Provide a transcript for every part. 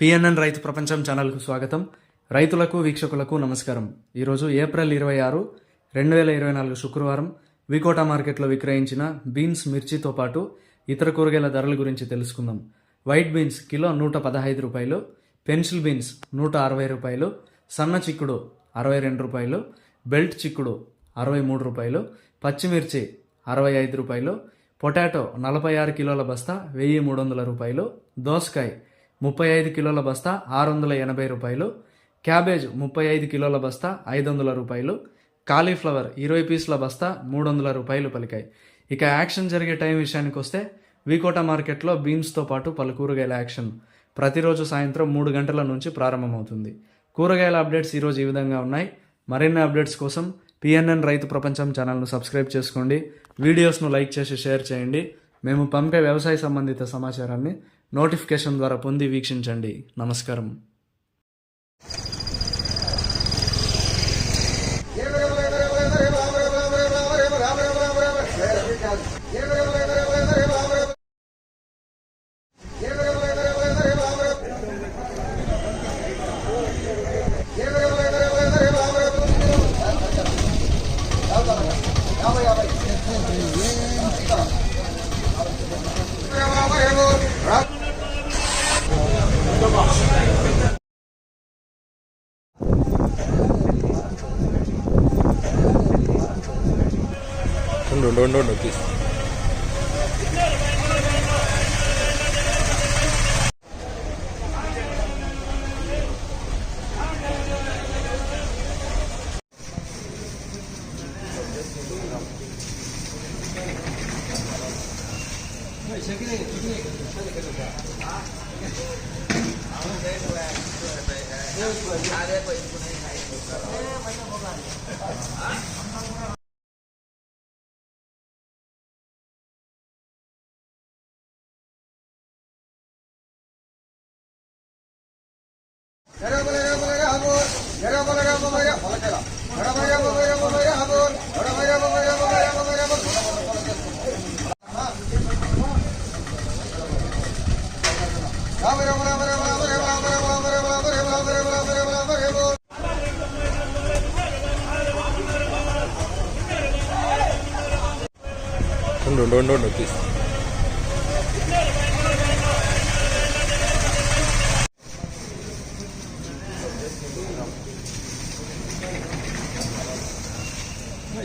PNN రైతు ప్రపంచం ఛానల్కు స్వాగతం. రైతులకు వీక్షకులకు నమస్కారం. ఈరోజు ఏప్రిల్ ఇరవై ఆరు రెండు వేల ఇరవై నాలుగు శుక్రవారం వికోటా మార్కెట్లో విక్రయించిన బీన్స్ మిర్చితో పాటు ఇతర కూరగాయల ధరల గురించి తెలుసుకుందాం. వైట్ బీన్స్ కిలో నూట పదహైదు రూపాయలు పెన్సిల్ బీన్స్ నూట అరవై రూపాయలు సన్న చిక్కుడు అరవై రెండు రూపాయలు బెల్ట్ చిక్కుడు అరవై మూడు రూపాయలు పచ్చిమిర్చి అరవై ఐదు రూపాయలు పొటాటో నలభై ఆరు కిలోల బస్తా వెయ్యి మూడు వందల రూపాయలు దోసకాయ ముప్పై ఐదు కిలోల బస్తా ఆరు వందల ఎనభై రూపాయలు. క్యాబేజ్ ముప్పై ఐదు కిలోల బస్తా ఐదు వందల రూపాయలు. కాలీఫ్లవర్ ఇరవై పీసుల బస్తా మూడు వందల రూపాయలు పలికాయి. ఇక యాక్షన్ జరిగే టైం విషయానికి వస్తే వికోట మార్కెట్లో బీన్స్తో పాటు పలు కూరగాయల యాక్షన్. ప్రతిరోజు సాయంత్రం మూడు గంటల నుంచి ప్రారంభమవుతుంది. కూరగాయల అప్డేట్స్ ఈరోజు ఈ విధంగా ఉన్నాయి. మరిన్ని అప్డేట్స్ కోసం పిఎన్ఎన్ రైతు ప్రపంచం ఛానల్ను సబ్స్క్రైబ్ చేసుకోండి. వీడియోస్ను లైక్ చేసి షేర్ చేయండి. మేము పంపే వ్యవసాయ సంబంధిత సమాచారాన్ని నోటిఫికేషన్ ద్వారా పొంది వీక్షించండి. నమస్కారం. ఉండు no, no, no, no, please. don't don't don't notice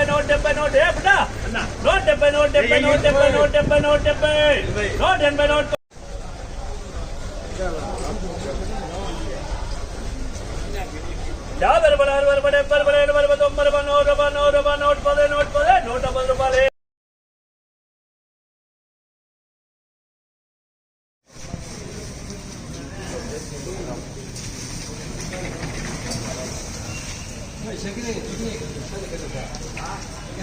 డెబ్బై నూట డెబ్బై నూట ఏపడా నూట డెబ్బై నూట డెబ్బై నూట డెబ్బై నూట డెబ్బై నూట డెబ్బై నూట ఎనభై నూట యాభై రూపాయలు అరవై రూపాయలు డెబ్బై రూపాయలు ఎనభై రూపాయలు తొంభై రూపాయలు నూట రూపాయలు నూట రూపాయలు నూట పదే